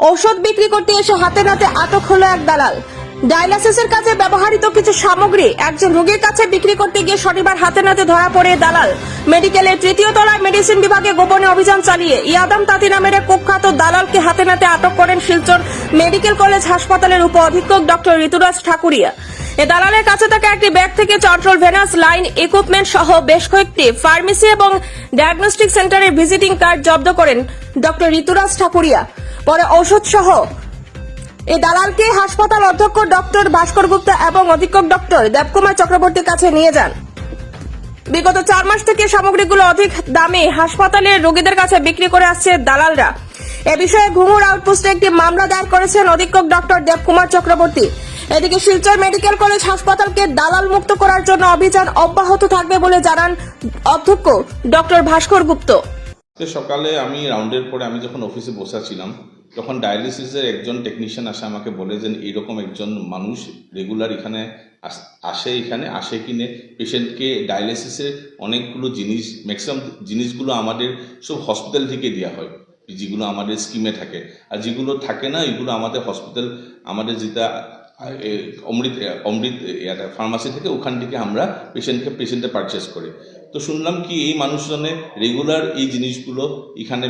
ঔষধ বিক্রি করতে এসে হাতে নাতে আটক হলো এক দালাল। ডায়ালাসিসের কাছে ব্যবহৃত কিছু সামগ্রী একজন রোগীর কাছে বিক্রি করতে গিয়ে শনিবার হাতে নাতে ধরা পড়ে দালাল। মেডিকেলের তৃতীয় তলায় মেডিসিন বিভাগে গোপনে অভিযান চালিয়ে ইয়াদাম তাঁতি নামের এক কুখ্যাত দালালকে হাতে নাতে আটক করেন শিলচর মেডিকেল কলেজ হাসপাতালের উপ অধীক্ষক ডক্টর ঋতুরাজ ঠাকুরিয়া। এ দালালের কাছে থাকা একটি ব্যাগ থেকে চন্ট্রোল ভেনাস লাইন ইকুইপমেন্ট সহ বেশ কয়েকটি ফার্মেসি এবং ডায়াগনস্টিক সেন্টারের ভিজিটিং কার্ড জব্দ করেন ডক্টর ঋতুরাজ ঠাকুরিয়া। পরে ঔষধ সহ। এই দালালকে হাসপাতাল অধ্যক্ষ ডক্টর ভাস্কর গুপ্তা এবং অধীক্ষক ডক্টর দেবকুমার চক্রবর্তীর কাছে নিয়ে যান। বিগত চার মাস থেকে সামগ্রীগুলো অধিক দামে হাসপাতালের রোগীদের কাছে বিক্রি করে আসছে দালালরা। এ বিষয়ে ঘুমুর আউটপোস্টে একটি মামলা দায়ের করেছেন অধীক্ষক ডক্টর দেবকুমার চক্রবর্তী। এদিকে শিলচর মেডিকেল কলেজ হাসপাতালকে দালাল মুক্ত করার জন্য অভিযান অব্যাহত থাকবে বলে জানান অধ্যক্ষ ডক্টর ভাস্কর গুপ্ত। সকালে আমি রাউন্ডের পরে আমি যখন অফিসে বসেছিলাম তখন ডায়ালিসিসের একজন টেকনিশিয়ান আসে, আমাকে বলে যে, এইরকম একজন মানুষ রেগুলার এখানে আসে এখানে, আসে কিনে পেশেন্টকে ডায়ালিসিসের অনেকগুলো জিনিস ম্যাক্সিমাম জিনিসগুলো আমাদের সব হসপিটাল থেকে দেওয়া হয়, যেগুলো আমাদের স্কিমে থাকে। আর যেগুলো থাকে না, এগুলো আমাদের হসপিটাল আমাদের যেটা অমৃত অমৃত ফার্মাসি থেকে ওখান থেকে আমরা পেশেন্টকে পেশেন্টে পারচেস করে। তো শুনলাম কি এই মানুষজনে রেগুলার এই জিনিসগুলো এখানে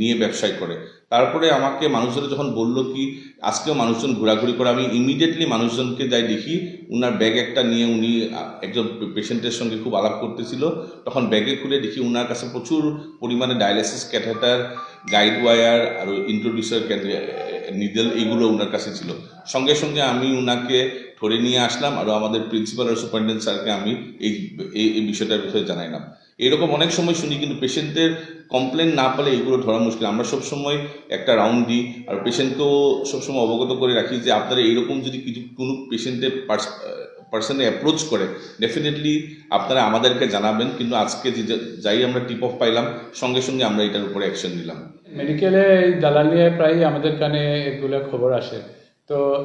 নিয়ে ব্যবসায় করে। তারপরে আমাকে মানুষজন যখন বলল কি, আজকেও মানুষজন ঘোরাঘুরি করে, আমি ইমিডিয়েটলি মানুষজনকে যাই দেখি, উনার ব্যাগ একটা নিয়ে উনি একজন পেশেন্টের সঙ্গে খুব আলাপ করতেছিল। তখন ব্যাগে খুলে দেখি উনার কাছে প্রচুর পরিমাণে ডায়ালিসিস ক্যাথেটার গাইড ওয়ার আর ইন্ট্রোডিউসার নিডেল এগুলো উনার কাছে ছিল। সঙ্গে সঙ্গে আমি উনাকে ধরে নিয়ে আসলাম আর আমাদের প্রিন্সিপাল আর সুপারিনটেন্ডেন্ট স্যারকে আমি এই, এই- বিষয়টার বিষয়ে জানাইলাম। এরকম অনেক সময় শুনি, কিন্তু পেশেন্টের কমপ্লেন না পেলে এগুলো ধরা মুশকিল। আমরা সবসময় একটা রাউন্ড দিই আর পেশেন্টকেও সবসময় অবগত করে রাখি যে আপনারা এরকম যদি কিছু, কোনো পেশেন্টের পার্সনে অ্যাপ্রোচ করে ডেফিনেটলি আপনারা আমাদেরকে জানাবেন। কিন্তু আজকে যে যাই আমরা টিপ অফ পাইলাম, সঙ্গে সঙ্গে আমরা এটার উপরে অ্যাকশন নিলাম। মেডিকেলে এই দালাল নিয়ে প্রায়ই আমাদের কানে এগুলো খবর আসে। তো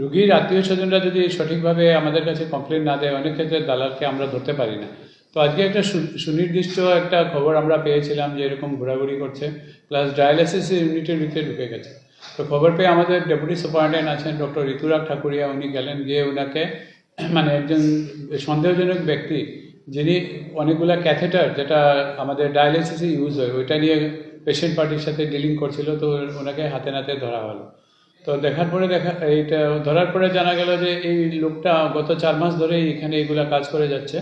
রুগীর আত্মীয় স্বজনরা যদি সঠিকভাবে আমাদের কাছে কমপ্লেন না দেয়, অনেক ক্ষেত্রে দালালকে আমরা ধরতে পারি না। তো আজকে একটা সুনির্দিষ্ট একটা খবর আমরা পেয়েছিলাম যে এরকম ঘোরাঘুরি করছে প্লাস ডায়ালিসিস ইউনিটের ভিতরে ঢুকে গেছে। তো খবর পেয়ে আমাদের ডেপুটি সুপারিনটেন্ডেন্ট আছেন ডক্টর ঋতুরাগ ঠাকুরিয়া, উনি গেলেন গিয়ে ওনাকে মানে একজন সন্দেহজনক ব্যক্তি, যিনি অনেকগুলা ক্যাথেটার যেটা আমাদের ডায়ালিসিসে ইউজ হয়, ওইটা নিয়ে পেশেন্ট পার্টির সাথে ডিলিং করছিল, তো ওনাকে হাতে নাতে ধরা হলো। তো দেখার পরে দেখা, এইটা ধরার পরে জানা গেল যে এই লোকটা গত চার মাস ধরেই এখানে এগুলা কাজ করে যাচ্ছে।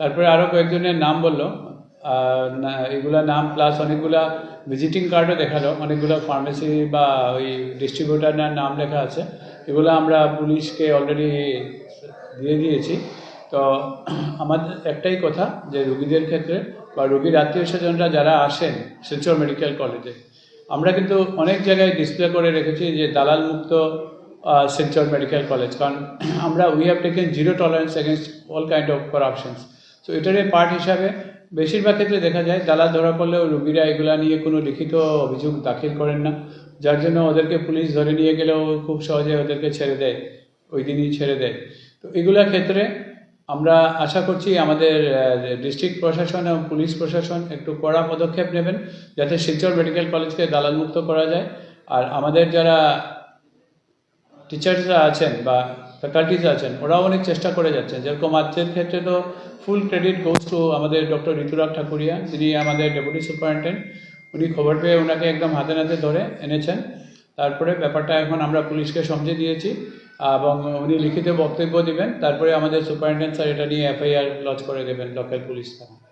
তারপরে আরও কয়েকজনের নাম বলল। এগুলা নাম প্লাস অনেকগুলা ভিজিটিং কার্ডও দেখাল। অনেকগুলো ফার্মেসি বা ওই ডিস্ট্রিবিউটারের নাম লেখা আছে। এগুলো আমরা পুলিশকে অলরেডি দিয়ে দিয়েছি। তো আমাদের একটাই কথা যে রুগীদের ক্ষেত্রে বা রুগীর আত্মীয় স্বজনরা যারা আসেন শিলচর মেডিকেল কলেজে আমরা কিন্তু অনেক জায়গায় ডিসপ্লে করে রেখেছি যে দালাল মুক্ত শিলচর মেডিকেল কলেজ কারণ আমরা we have taken zero tolerance against all kind of corruptions তো এটারই পার্ট হিসাবে বেশিরভাগ ক্ষেত্রে দেখা যায়, দালাল ধরা পড়লেও রুগীরা এগুলা নিয়ে কোনো লিখিত অভিযোগ দাখিল করেন না। যার জন্য ওদেরকে পুলিশ ধরে নিয়ে গেলেও খুব সহজে ওদেরকে ছেড়ে দেয়। ওই দিনই ছেড়ে দেয়। তো এগুলোর ক্ষেত্রে আমরা আশা করছি আমাদের ডিস্ট্রিক্ট প্রশাসন এবং পুলিশ প্রশাসন একটু কড়া পদক্ষেপ নেবেন যাতে শিলচর মেডিকেল কলেজকে দালালমুক্ত করা যায়। আর আমাদের যারা টিচার্সরা আছেন বা ফ্যাকাল্টিজ আছেন, ওরাও অনেক চেষ্টা করে যাচ্ছেন। যেরকম আজকের ক্ষেত্রে তো ফুল ক্রেডিট গোজ টু আমাদের ডক্টর ঋতুরাগ ঠাকুরিয়া, যিনি আমাদের ডেপুটি সুপারিনটেন্ডেন্ট। উনি খবর পেয়ে ওনাকে একদম হাতে নাতে ধরে এনেছেন। তারপরে ব্যাপারটা এখন আমরা পুলিশকে সমঝে দিয়েছি। এবং উনি লিখিত বক্তব্য দেবেন, তারপরে আমাদের সুপারিনটেন্ডেন্ট স্যার এটা নিয়ে এফআইআর লঞ্চ করে দেবেন লোকাল পুলিশ থানা